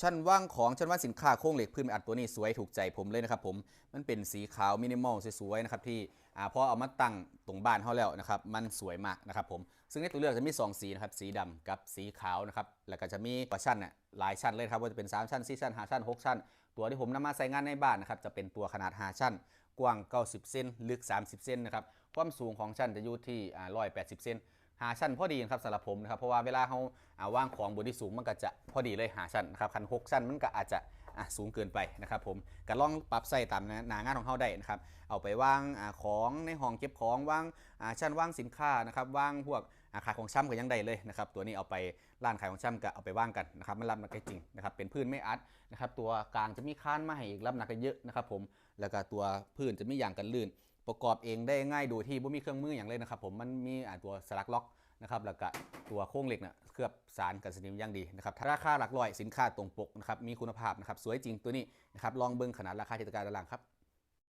ชั้นว่างของชั้นว่างสินค้าโครงเหล็กพื้นไม้อัดตัวนี้สวยถูกใจผมเลยนะครับผมมันเป็นสีขาวมินิมอลสวยๆนะครับที่อ่าพอเอามาตั้งตรงบ้านเขาแล้วนะครับมันสวยมากนะครับผมซึ่งในตัวเลือกจะมี 2 สีนะครับสีดำกับสีขาวนะครับแล้วก็จะมีกว่าชั้นน่ะหลายชั้นเลยครับว่าจะเป็น 3 ชั้น 4 ชั้น 5 ชั้น 6 ชั้น ตัวที่ผมนำมาใส่งานในบ้านนะครับจะเป็นตัวขนาด 5 ชั้น กว้าง 90 เซนลึก 30 เซนนะครับความสูงของชั้นจะอยู่ที่อ่า180 เซน หาชั้นพอดีนะครับสำหรับผมนะครับเพราะว่าเวลาเขาอ่าว่างของบนที่สูงมันก็จะพอดีเลยหาชั้นนะครับคันหกชั้นมันก็อาจจะสูงเกินไปนะครับผมก็ลองปรับใส่ตามหนางานของเขาได้นะครับเอาไปวางของในห้องเก็บของวางชั้นวางสินค้านะครับวางพวกขายของช่ำก็ยังได้เลยนะครับตัวนี้เอาไปร้านขายของช่ำก็เอาไปว่างกันนะครับมันรับหนักได้จริงนะครับเป็นพื้นไม่อัดนะครับตัวกลางจะมีค้านมาให้อีกรับหนักก็เยอะนะครับผมแล้วก็ตัวพื้นจะไมีอย่างกันลื่น ประกอบเองได้ง่ายโดยที่ไม่มีเครื่องมืออย่างเลยนะครับผมมันมีตัวสลักล็อกนะครับแล้วก็ตัวโครงเหล็กเนี่ยเคลือบสารกันสนิมอย่างดีนะครับราคาหลักร้อยสินค้าตรงปกนะครับมีคุณภาพนะครับสวยจริงตัวนี้นะครับลองเบิ้งขนาดราคาที่ตะการด้านล่างครับ